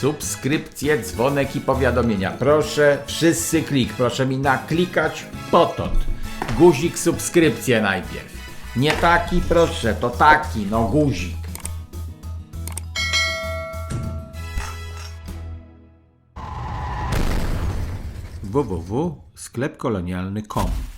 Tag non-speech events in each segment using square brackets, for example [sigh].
subskrypcję, dzwonek i powiadomienia. Proszę, wszyscy klik, proszę mi naklikać potąd. Guzik subskrypcję najpierw. Nie taki, proszę, to taki, no guzik. www.sklepkolonialny.com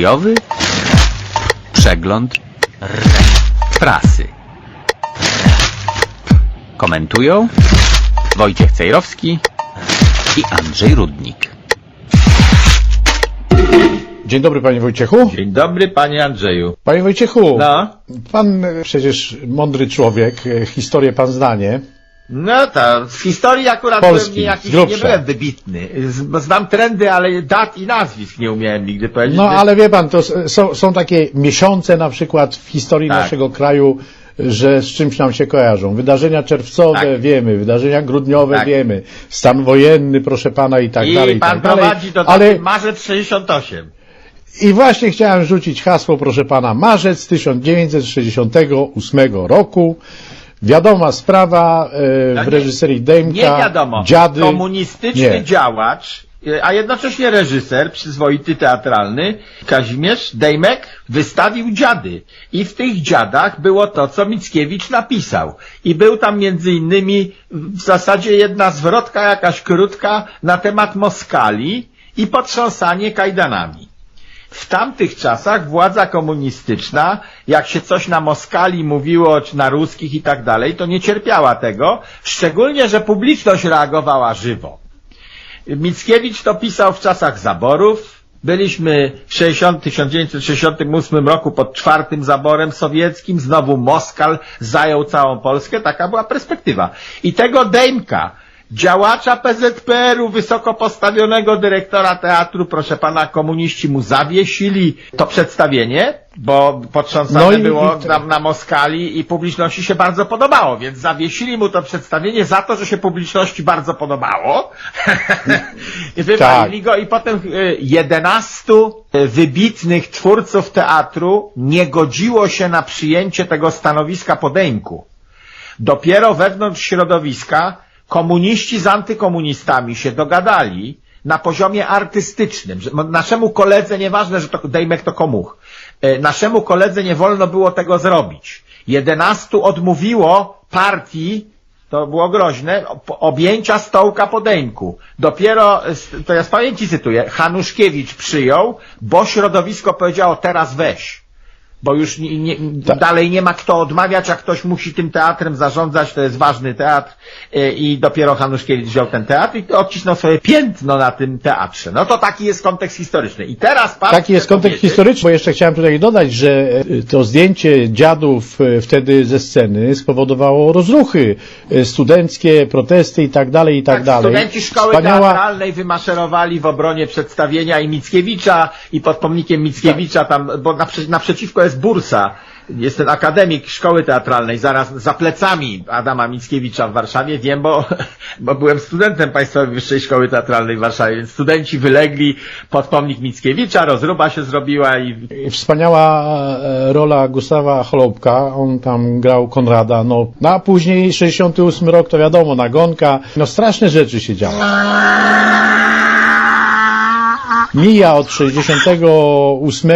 Radiowy przegląd prasy. Komentują Wojciech Cejrowski i Andrzej Rudnik. Dzień dobry panie Wojciechu. Dzień dobry, panie Andrzeju. Panie Wojciechu, No, pan e, przecież mądry człowiek, e, historię pan zdanie. No to w historii akurat Polski, byłem jakiś, grubsza. nie byłem wybitny. Z- Znam trendy, ale dat i nazwisk nie umiałem nigdy powiedzieć. No ale wie pan, to s- są, są takie miesiące na przykład w historii Tak. naszego kraju, że z czymś nam się kojarzą. Wydarzenia czerwcowe Tak. wiemy, wydarzenia grudniowe Tak. wiemy, stan wojenny, proszę pana i tak I dalej. i pan tak dalej. prowadzi to ale taki marzec 68. I właśnie chciałem rzucić hasło, proszę pana, marzec 1968 roku. Wiadoma sprawa e, No w nie- reżyserii Dejmka. Nie wiadomo. Dziady. Komunistyczny Nie. działacz, y, a jednocześnie reżyser, przyzwoity teatralny, Kazimierz Dejmek wystawił dziady. I w tych dziadach było to, co Mickiewicz napisał. I był tam między innymi w zasadzie jedna zwrotka jakaś krótka na temat Moskali i potrząsanie kajdanami. W tamtych czasach władza komunistyczna, jak się coś na Moskali mówiło, czy na ruskich i tak dalej, to nie cierpiała tego, szczególnie, że publiczność reagowała żywo. Mickiewicz to pisał w czasach zaborów. Byliśmy w 60, 1968 roku pod czwartym zaborem sowieckim, znowu Moskal zajął całą Polskę, taka była perspektywa. I tego Dejmka, działacza PZPR-u, wysoko postawionego dyrektora teatru, proszę pana, komuniści mu zawiesili to przedstawienie, bo potrząsane No było i- na, Moskali i publiczności się bardzo podobało, więc zawiesili mu to przedstawienie za to, że się publiczności bardzo podobało. [laughs] I wywalili go i potem y, 11 y, wybitnych twórców teatru nie godziło się na przyjęcie tego stanowiska podejmku. Dopiero wewnątrz środowiska komuniści z antykomunistami się dogadali na poziomie artystycznym. Naszemu koledze, nieważne, że to Dejmek to komuch, e, naszemu koledze nie wolno było tego zrobić. Jedenastu odmówiło partii, to było groźne, ob- objęcia stołka podejmku. Dopiero, e, to ja z pamięci cytuję, Hanuszkiewicz przyjął, bo środowisko powiedziało teraz weź bo już nie, nie, Tak. dalej nie ma kto odmawiać, a ktoś musi tym teatrem zarządzać, to jest ważny teatr e, i dopiero Hanuszkiewicz wziął ten teatr i odcisnął swoje piętno na tym teatrze. No to taki jest kontekst historyczny. I teraz pan Taki jest kontekst powiedzieć- historyczny, bo jeszcze chciałem tutaj dodać, że e, to zdjęcie dziadów e, wtedy ze sceny spowodowało rozruchy studenckie, protesty i tak dalej, i tak, Tak, dalej. studenci szkoły teatralnej wymaszerowali w obronie przedstawienia i Mickiewicza i pod pomnikiem Mickiewicza tam, bo naprze, naprzeciwko jest bursa. Jest ten akademik szkoły teatralnej, zaraz za plecami Adama Mickiewicza w Warszawie. Wiem, bo, [laughs] bo byłem studentem Państwowej Wyższej Szkoły Teatralnej w Warszawie, więc studenci wylegli pod pomnik Mickiewicza, rozruba się zrobiła i Wspaniała e, rola Gustawa Holubka, on tam grał Konrada, no, no a później 68 rok to wiadomo, nagonka, no straszne rzeczy się działy. Mija od 68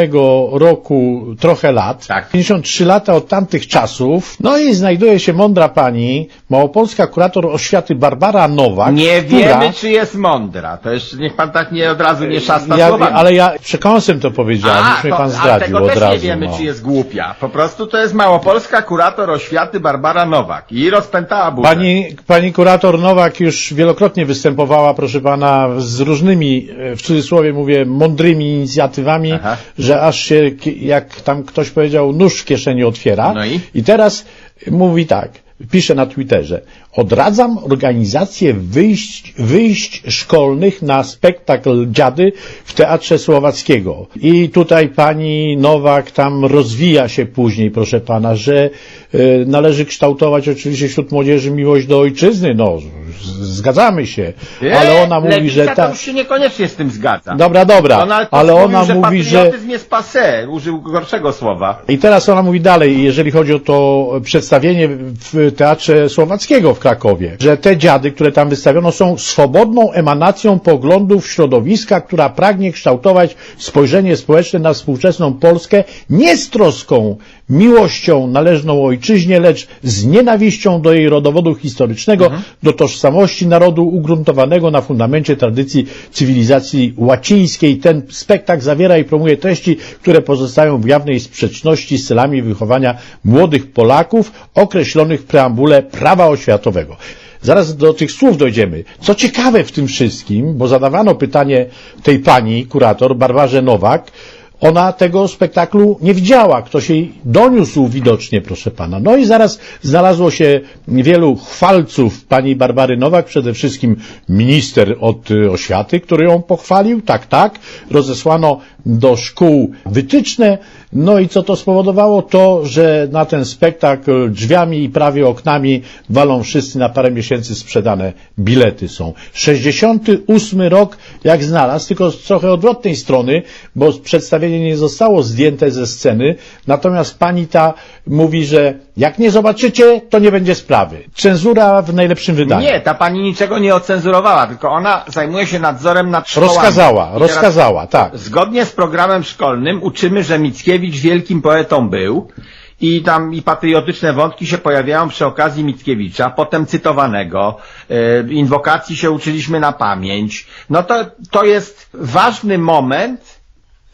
roku trochę lat, Tak. 53 lata od tamtych czasów, no i znajduje się mądra pani, małopolska kurator oświaty Barbara Nowak, nie która... wiemy, czy jest mądra. To jeszcze niech Pan tak nie od razu nie szasta ja, słowami. ale ja przekąsem to powiedziałem, już mnie to- pan ale zdradził tego od też razu. nie wiemy, no. czy jest głupia. Po prostu to jest małopolska kurator oświaty Barbara Nowak i rozpętała burzę. Pani, pani kurator Nowak już wielokrotnie występowała, proszę pana, z różnymi, e, w cudzysłowie mówię, mądrymi inicjatywami, Aha. że aż się, jak tam ktoś powiedział, nóż w kieszeni otwiera. No i? teraz mówi tak, pisze na Twitterze, odradzam organizację wyjść, wyjść szkolnych na spektakl Dziady w Teatrze Słowackiego. I tutaj pani Nowak tam rozwija się później, proszę pana, że y, należy kształtować oczywiście wśród młodzieży miłość do ojczyzny, no z- zgadzamy się, ale ona mówi, Lewica że to tak. już się niekoniecznie z tym zgadza. Dobra, dobra, ale mówił, ona że mówi, że patriotyzm jest passé, użył gorszego słowa. I teraz ona mówi dalej, jeżeli chodzi o to przedstawienie w Teatrze Słowackiego w Krakowie, że te dziady, które tam wystawiono, są swobodną emanacją poglądów środowiska, która pragnie kształtować spojrzenie społeczne na współczesną Polskę nie z troską, miłością należną ojczyźnie, lecz z nienawiścią do jej rodowodu historycznego, do tożsamości narodu ugruntowanego na fundamencie tradycji cywilizacji łacińskiej. Ten spektakl zawiera i promuje treści, które pozostają w jawnej sprzeczności z celami wychowania młodych Polaków określonych w preambule prawa oświatowego. Zaraz do tych słów dojdziemy. Co ciekawe w tym wszystkim, bo zadawano pytanie tej pani, kurator, Barbarze Nowak, ona tego spektaklu nie widziała. Ktoś jej doniósł widocznie, proszę pana. No i zaraz znalazło się wielu chwalców pani Barbary Nowak, przede wszystkim minister od y, oświaty, który ją pochwalił. Tak, tak. Rozesłano do szkół wytyczne. No i co to spowodowało? To, że na ten spektakl drzwiami i prawie oknami walą wszyscy na parę miesięcy sprzedane bilety są. 68 rok jak znalazł, tylko z trochę odwrotnej strony, bo przedstawienie nie zostało zdjęte ze sceny, natomiast pani ta mówi, że jak nie zobaczycie, to nie będzie sprawy. Cenzura w najlepszym wydaniu. Nie, ta pani niczego nie ocenzurowała, tylko ona zajmuje się nadzorem nad szkołami. Rozkazała, I teraz rozkazała, tak. Zgodnie z programem szkolnym uczymy, że Mickiewicz wielkim poetą był i tam i patriotyczne wątki się pojawiają przy okazji Mickiewicza, potem cytowanego, e, inwokacji się uczyliśmy na pamięć. No to, to jest ważny moment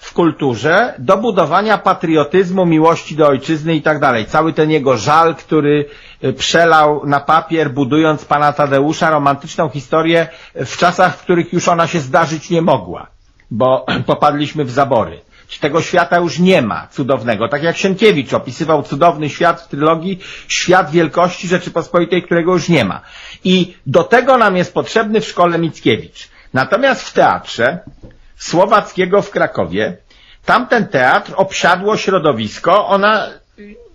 w kulturze do budowania patriotyzmu, miłości do ojczyzny i tak dalej. Cały ten jego żal, który y, przelał na papier, budując pana Tadeusza, romantyczną historię w czasach, w których już ona się zdarzyć nie mogła, bo [clears throat] popadliśmy w zabory. Tego świata już nie ma cudownego? Tak jak Sienkiewicz opisywał cudowny świat w trylogii, świat wielkości Rzeczypospolitej, którego już nie ma. I do tego nam jest potrzebny w szkole Mickiewicz. Natomiast w teatrze Słowackiego w Krakowie. Tamten teatr obsiadło środowisko, ona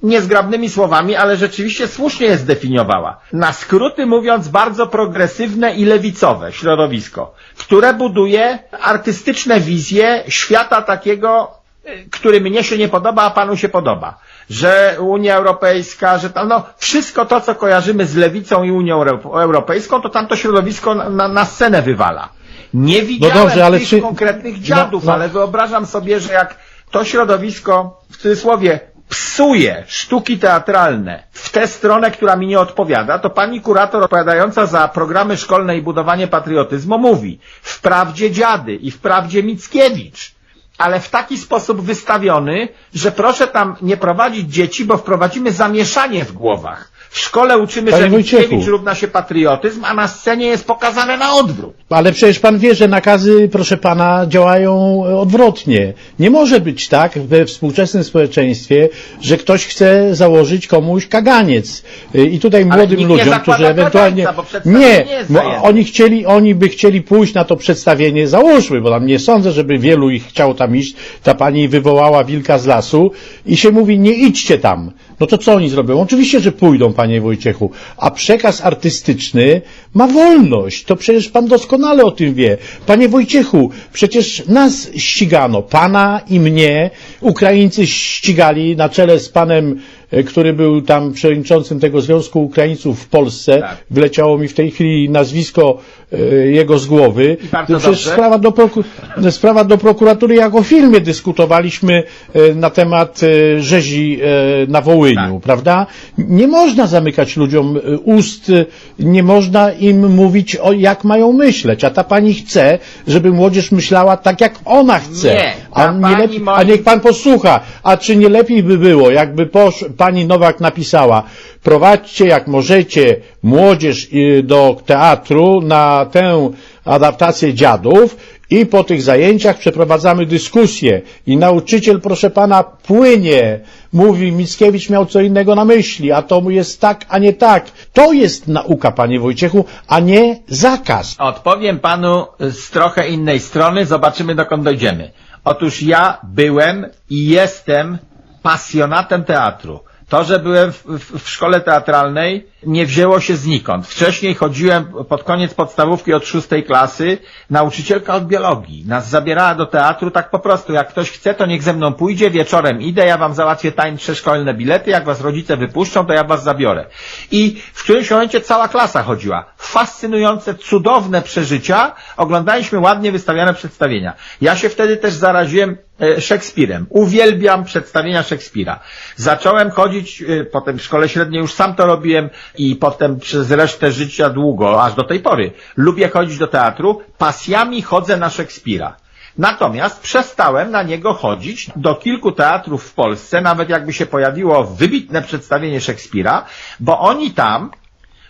niezgrabnymi słowami, ale rzeczywiście słusznie je zdefiniowała. Na skróty mówiąc bardzo progresywne i lewicowe środowisko, które buduje artystyczne wizje świata takiego, y, który mnie się nie podoba, a panu się podoba. Że Unia Europejska, że tam, no, wszystko to, co kojarzymy z lewicą i Unią Euro- Europejską, to tam to środowisko na, na scenę wywala. Nie widziałem dobrze, ale tych czy- konkretnych dziadów, No, no. ale wyobrażam sobie, że jak to środowisko, w cudzysłowie, psuje sztuki teatralne w tę stronę, która mi nie odpowiada, to pani kurator odpowiadająca za programy szkolne i budowanie patriotyzmu mówi wprawdzie dziady i wprawdzie Mickiewicz, ale w taki sposób wystawiony, że proszę tam nie prowadzić dzieci, bo wprowadzimy zamieszanie w głowach. W szkole uczymy, Panie że Wojciechu. Mickiewicz równa się patriotyzm, a na scenie jest pokazane na odwrót. Ale przecież pan wie, że nakazy, proszę pana, działają e, odwrotnie. Nie może być tak we współczesnym społeczeństwie, że ktoś chce założyć komuś kaganiec. E, I tutaj Ale młodym nikt nie ludziom, zakłada którzy ewentualnie. kagańca, bo przedstawienie Nie, nie jest bo zajęte. oni chcieli, oni by chcieli pójść na to przedstawienie, załóżmy, bo tam nie sądzę, żeby wielu ich chciało tam iść. Ta pani wywołała wilka z lasu i się mówi, nie idźcie tam. No to co oni zrobią? Oczywiście, że pójdą, panie Wojciechu. A przekaz artystyczny ma wolność. To przecież pan doskonale o tym wie. Panie Wojciechu, przecież nas ścigano, pana i mnie. Ukraińcy ścigali na czele z panem, który był tam przewodniczącym tego Związku Ukraińców w Polsce. Tak. Wyleciało mi w tej chwili nazwisko e, jego z głowy. Przecież dobrze. sprawa do, proku- sprawa do prokuratury, jak o filmie dyskutowaliśmy e, na temat e, rzezi e, na Wołyniu, Tak. prawda? Nie można zamykać ludziom e, ust, e, nie można im mówić o jak mają myśleć, a ta pani chce, żeby młodzież myślała tak, jak ona chce. Nie, a, nie lepiej, a niech pan posłucha, a czy nie lepiej by było, jakby posz, pani Nowak napisała, prowadźcie jak możecie młodzież y, do teatru na tę adaptację dziadów I po tych zajęciach przeprowadzamy dyskusję i nauczyciel, proszę pana, płynie. Mówi, Mickiewicz miał co innego na myśli, a to mu jest tak, a nie tak. To jest nauka, panie Wojciechu, a nie zakaz. Odpowiem panu z trochę innej strony, zobaczymy dokąd dojdziemy. Otóż ja byłem i jestem pasjonatem teatru. To, że byłem w, w, w szkole teatralnej, nie wzięło się znikąd. Wcześniej chodziłem pod koniec podstawówki od szóstej klasy, nauczycielka od biologii. Nas zabierała do teatru tak po prostu. Jak ktoś chce, to niech ze mną pójdzie, wieczorem idę, ja wam załatwię tańsze szkolne bilety, jak was rodzice wypuszczą, to ja was zabiorę. I w którymś momencie cała klasa chodziła. Fascynujące, cudowne przeżycia. Oglądaliśmy ładnie wystawiane przedstawienia. Ja się wtedy też zaraziłem e, Szekspirem. Uwielbiam przedstawienia Szekspira. Zacząłem chodzić, e, potem w szkole średniej już sam to robiłem i potem przez resztę życia długo, aż do tej pory. Lubię chodzić do teatru, pasjami chodzę na Szekspira. Natomiast przestałem na niego chodzić do kilku teatrów w Polsce, nawet jakby się pojawiło wybitne przedstawienie Szekspira, bo oni tam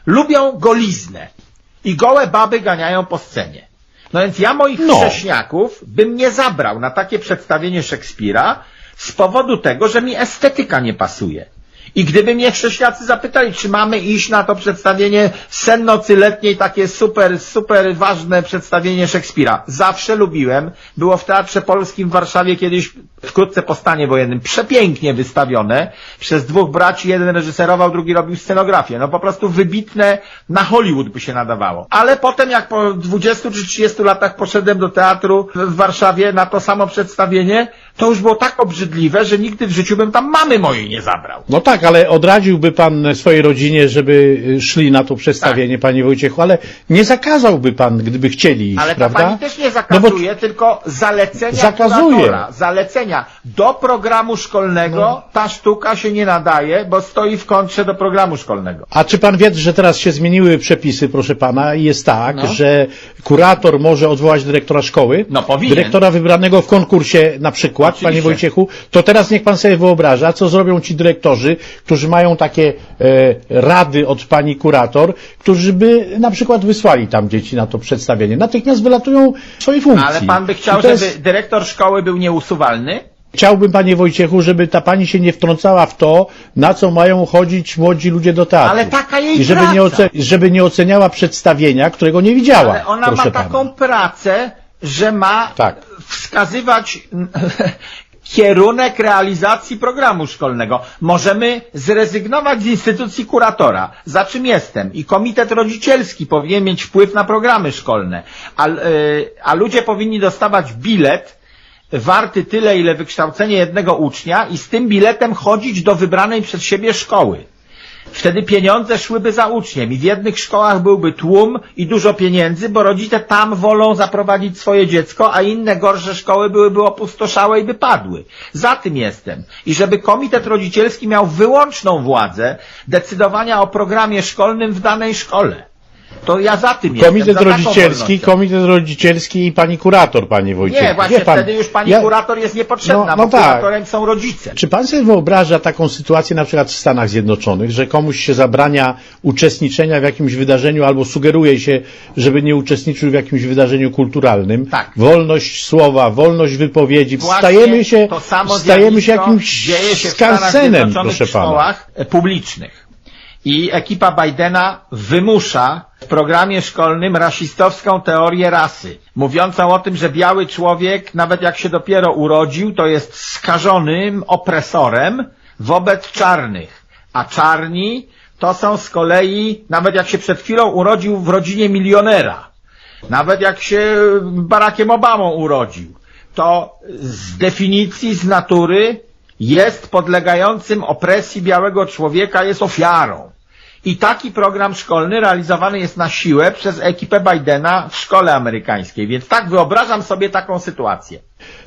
lubią goliznę i gołe baby ganiają po scenie. No więc ja moich No. wrześniaków bym nie zabrał na takie przedstawienie Szekspira z powodu tego, że mi estetyka nie pasuje. I gdyby mnie chrześcijacy zapytali, czy mamy iść na to przedstawienie Sen nocy letniej, takie super, super ważne przedstawienie Szekspira. Zawsze lubiłem. Było w Teatrze Polskim w Warszawie kiedyś, wkrótce po stanie wojennym, przepięknie wystawione. Przez dwóch braci, jeden reżyserował, drugi robił scenografię. No po prostu wybitne, na Hollywood by się nadawało. Ale potem jak po 20 czy 30 latach poszedłem do teatru w Warszawie na to samo przedstawienie, to już było tak obrzydliwe, że nigdy w życiu bym tam mamy mojej nie zabrał. No tak, ale odradziłby pan swojej rodzinie, żeby y, szli na to przedstawienie, panie Wojciechu, ale nie zakazałby pan, gdyby chcieli iść, Ale prawda? pani też nie No bo zakazuje, tylko zalecenia Zakazuje. kuratora. Zalecenia. Do programu szkolnego No. ta sztuka się nie nadaje, bo stoi w kontrze do programu szkolnego. A czy pan wie, że teraz się zmieniły przepisy, proszę pana, i jest tak, No. że kurator może odwołać dyrektora szkoły, No, powinien. dyrektora wybranego w konkursie na przykład, Oczywiście. panie Wojciechu, to teraz niech pan sobie wyobraża, co zrobią ci dyrektorzy, którzy mają takie e, rady od pani kurator, którzy by na przykład wysłali tam dzieci na to przedstawienie. Natychmiast wylatują z swojej funkcji. Ale pan by chciał, I to żeby jest- dyrektor szkoły był nieusuwalny? Chciałbym, panie Wojciechu, żeby ta pani się nie wtrącała w to, na co mają chodzić młodzi ludzie do teatru. Ale taka jej I żeby praca. nie, oce- żeby nie oceniała przedstawienia, którego nie widziała. Ale ona proszę ma pana. taką pracę, że ma Tak. Wskazywać [laughs] kierunek realizacji programu szkolnego. Możemy zrezygnować z instytucji kuratora, za czym jestem. I komitet rodzicielski powinien mieć wpływ na programy szkolne. A, e, a ludzie powinni dostawać bilet warty tyle, ile wykształcenie jednego ucznia i z tym biletem chodzić do wybranej przez siebie szkoły. Wtedy pieniądze szłyby za uczniem i w jednych szkołach byłby tłum i dużo pieniędzy, bo rodzice tam wolą zaprowadzić swoje dziecko, a inne gorsze szkoły byłyby opustoszałe i by padły. Za tym jestem. I żeby komitet rodzicielski miał wyłączną władzę decydowania o programie szkolnym w danej szkole. To ja za tym jestem. Komitet za taką rodzicielski, wolnością. komitet rodzicielski i pani kurator, panie Wojciechu. Nie, właśnie Wie pan, wtedy już pani ja- kurator jest niepotrzebna, No- no bo tak. kuratorem są rodzice. Czy pan sobie wyobraża taką sytuację na przykład w Stanach Zjednoczonych, że komuś się zabrania uczestniczenia w jakimś wydarzeniu albo sugeruje się, żeby nie uczestniczył w jakimś wydarzeniu kulturalnym? Tak. Wolność słowa, wolność wypowiedzi. Właśnie Stajemy się, to samo stajemy się zjawisko jakimś dzieje się w Stanach skansenem, Zjednoczonych proszę w pana. szkołach e, publicznych. I ekipa Bidena wymusza w programie szkolnym rasistowską teorię rasy, mówiącą o tym, że biały człowiek, nawet jak się dopiero urodził, to jest skażonym opresorem wobec czarnych, a czarni to są z kolei, nawet jak się przed chwilą urodził w rodzinie milionera, nawet jak się Barackiem Obamą urodził, to z definicji, z natury jest podlegającym opresji białego człowieka, jest ofiarą. I taki program szkolny realizowany jest na siłę przez ekipę Bidena w szkole amerykańskiej. Więc tak wyobrażam sobie taką sytuację.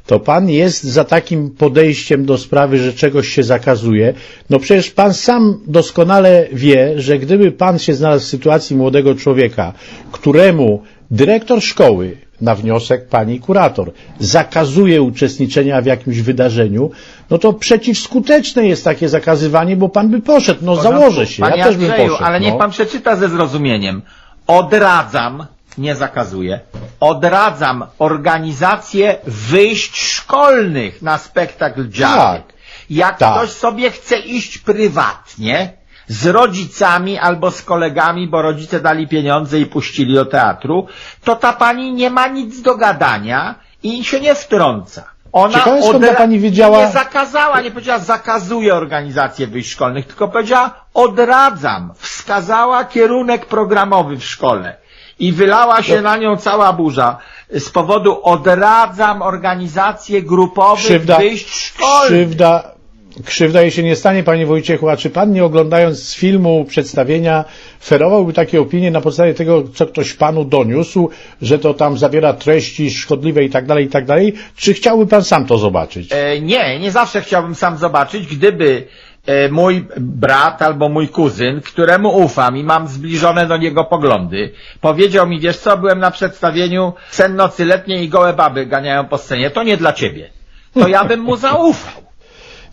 to pan jest za takim podejściem do sprawy, że czegoś się zakazuje. No przecież pan sam doskonale wie, że gdyby pan się znalazł w sytuacji młodego człowieka, któremu dyrektor szkoły na wniosek pani kurator zakazuje uczestniczenia w jakimś wydarzeniu, no to przeciwskuteczne jest takie zakazywanie, bo pan by poszedł, no porządku. założę się, Panie ja też bym Andrzeju, poszedł. ale niech no. pan przeczyta ze zrozumieniem. Odradzam nie zakazuję, odradzam organizację wyjść szkolnych na spektakl dziadek. Tak. Jak Tak. ktoś sobie chce iść prywatnie, z rodzicami albo z kolegami, bo rodzice dali pieniądze i puścili do teatru, to ta pani nie ma nic do gadania i się nie wtrąca. Ona Ciekawe, skąd ta pani wiedziała- Nie zakazała, nie powiedziała zakazuje organizację wyjść szkolnych, tylko powiedziała odradzam. Wskazała kierunek programowy w szkole. I wylała się na nią cała burza z powodu odradzam organizację grupowych Krzywda, wyjść szkolnych. krzywda, krzywda jej się nie stanie, panie Wojciechu, a czy pan nie oglądając filmu przedstawienia ferowałby takie opinie na podstawie tego, co ktoś panu doniósł, że to tam zawiera treści szkodliwe i tak dalej, i tak dalej, czy chciałby pan sam to zobaczyć? E, nie, nie zawsze chciałbym sam zobaczyć, gdyby e, mój brat albo mój kuzyn, któremu ufam i mam zbliżone do niego poglądy, powiedział mi, wiesz co, byłem na przedstawieniu Sen nocy letniej i gołe baby ganiają po scenie, to nie dla ciebie. To ja bym mu zaufał.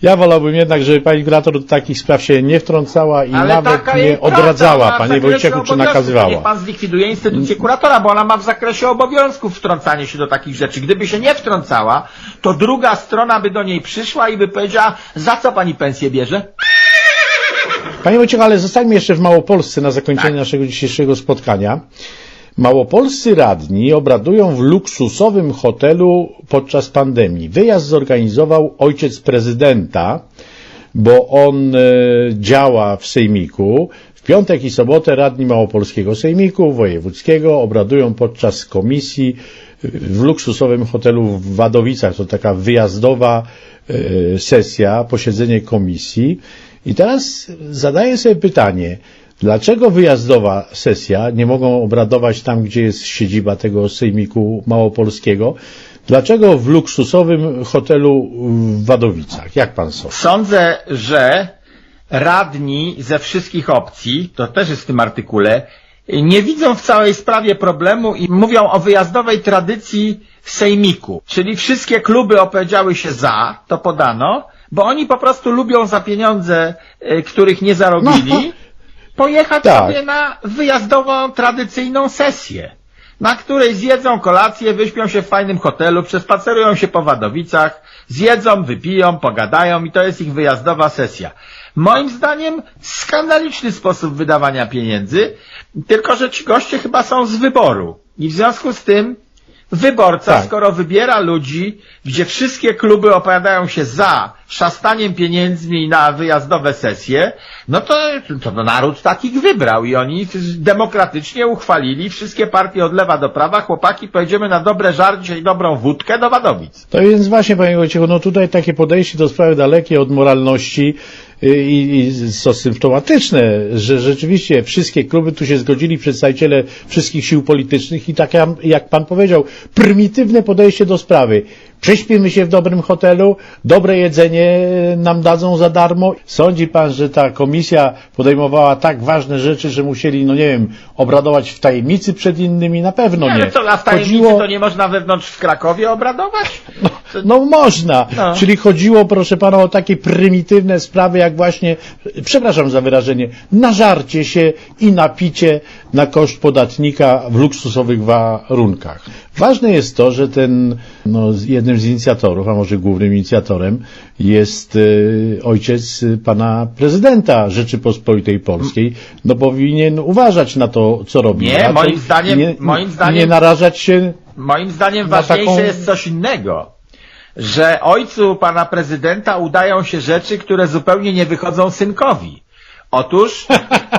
Ja wolałbym jednak, żeby pani kurator do takich spraw się nie wtrącała i Ale nawet taka jej nie praca, odradzała, ona w panie zakresie Wojciechu, czy obowiązków. To nakazywała. Niech pan zlikwiduje instytucję kuratora, bo ona ma w zakresie obowiązków wtrącanie się do takich rzeczy. Gdyby się nie wtrącała, to druga strona by do niej przyszła i by powiedziała, za co pani pensję bierze? Panie Wojciechu, ale zostańmy jeszcze w Małopolsce na zakończenie Tak. naszego dzisiejszego spotkania. Małopolscy radni obradują w luksusowym hotelu podczas pandemii. Wyjazd zorganizował ojciec prezydenta, bo on e, działa w Sejmiku. W piątek i sobotę radni Małopolskiego Sejmiku Wojewódzkiego obradują podczas komisji w luksusowym hotelu w Wadowicach. To taka wyjazdowa e, sesja, posiedzenie komisji. I teraz zadaję sobie pytanie, dlaczego wyjazdowa sesja, nie mogą obradować tam, gdzie jest siedziba tego Sejmiku Małopolskiego, dlaczego w luksusowym hotelu w Wadowicach? Jak pan sądzi? Sądzę, że radni ze wszystkich opcji, to też jest w tym artykule, nie widzą w całej sprawie problemu i mówią o wyjazdowej tradycji sejmiku. Czyli wszystkie kluby opowiedziały się za, to podano, bo oni po prostu lubią za pieniądze, y, których nie zarobili, No. Pojechać Tak. sobie na wyjazdową, tradycyjną sesję, na której zjedzą kolację, wyśpią się w fajnym hotelu, przespacerują się po Wadowicach, zjedzą, wypiją, pogadają i to jest ich wyjazdowa sesja. Moim zdaniem skandaliczny sposób wydawania pieniędzy, tylko że ci goście chyba są z wyboru. I w związku z tym wyborca, Tak. skoro wybiera ludzi, gdzie wszystkie kluby opowiadają się za szastaniem pieniędzmi na wyjazdowe sesje, no to, to, naród takich wybrał i oni demokratycznie uchwalili wszystkie partie od lewa do prawa, chłopaki, pojedziemy na dobre żarcie i dobrą wódkę do Wadowic. To więc właśnie, panie Wojciechu, no tutaj takie podejście do sprawy dalekie od moralności i, i co symptomatyczne, że rzeczywiście wszystkie kluby tu się zgodzili, przedstawiciele wszystkich sił politycznych i tak jak, jak pan powiedział, prymitywne podejście do sprawy. Prześpimy się w dobrym hotelu, dobre jedzenie nam dadzą za darmo. Sądzi pan, że ta komisja podejmowała tak ważne rzeczy, że musieli, no nie wiem, obradować w tajemnicy przed innymi? Na pewno nie. ale co, a w tajemnicy Chodziło- to nie można wewnątrz w Krakowie obradować? no można. No. Czyli chodziło, proszę pana, o takie prymitywne sprawy, jak właśnie, przepraszam za wyrażenie, nażarcie się i napicie na koszt podatnika w luksusowych warunkach. Ważne jest to, że ten, no, jednym z inicjatorów, a może głównym inicjatorem jest y, ojciec pana prezydenta Rzeczypospolitej Polskiej. No powinien uważać na to, co robi. Nie, Raczej moim zdaniem- nie, moim zdaniem- nie narażać się Moim zdaniem Na ważniejsze taką- jest coś innego. Że ojcu pana prezydenta udają się rzeczy, które zupełnie nie wychodzą synkowi. Otóż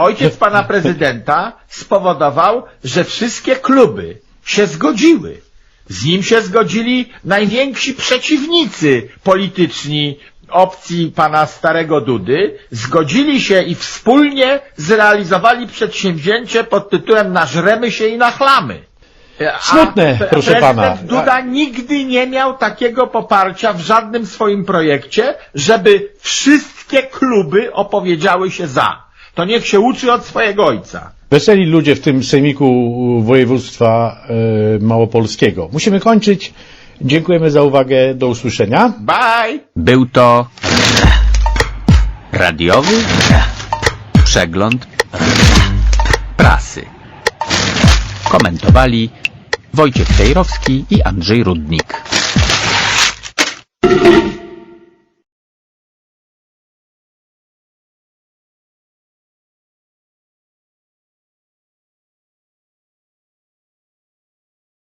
ojciec pana prezydenta spowodował, że wszystkie kluby się zgodziły. Z nim się zgodzili najwięksi przeciwnicy polityczni opcji pana starego Dudy, zgodzili się i wspólnie zrealizowali przedsięwzięcie pod tytułem Nażremy się i nachlamy. A Smutne, proszę prezydent pana. Duda nigdy nie miał takiego poparcia w żadnym swoim projekcie, żeby wszystkie kluby opowiedziały się za. To niech się uczy od swojego ojca. Weseli ludzie w tym sejmiku województwa e, małopolskiego. Musimy kończyć. Dziękujemy za uwagę. Do usłyszenia. Bye! Był to radiowy przegląd prasy. Komentowali Wojciech Cejrowski i Andrzej Rudnik.